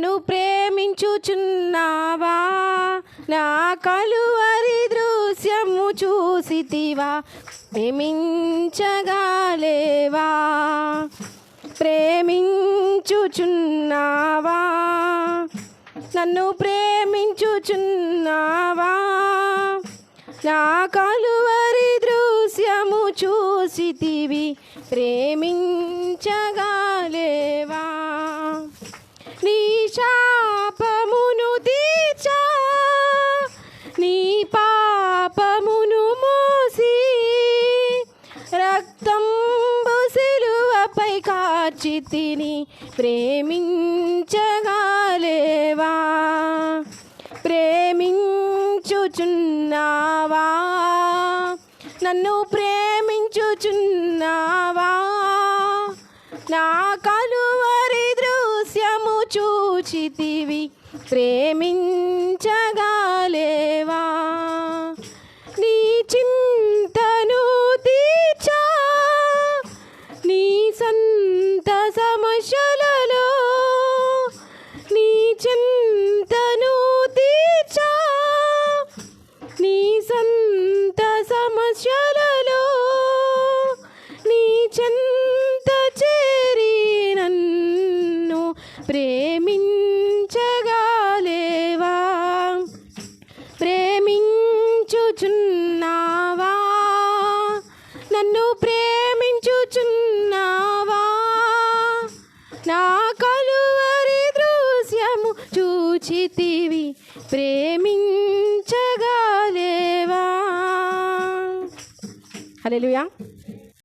ప్రేమించుచున్నావా? నా కలువరి దృశ్యము చూసితివా? ప్రేమించగాలేవా ప్రేమించుచున్నావా? నన్ను ప్రేమించుచున్నావా? నా కలువరి దృశ్యము చూసితివి? ప్రేమించగా రక్తంబు సిలువపై కార్చి తిని ప్రేమించగాలేవా ప్రేమించుచున్నావా? నన్ను ప్రేమించుచున్నావా? నా కలువరి దృశ్యము చూచితివి. ప్రేమించ సంత సమస్యలలో నీ చింతను తీర్చా. నీ సంత సమస్యలలో నీ చింత చేరి నన్ను ప్రేమించగాలేవా ప్రేమించుచున్న చూచితివి ప్రేమించగాలేవా? హల్లెలూయా.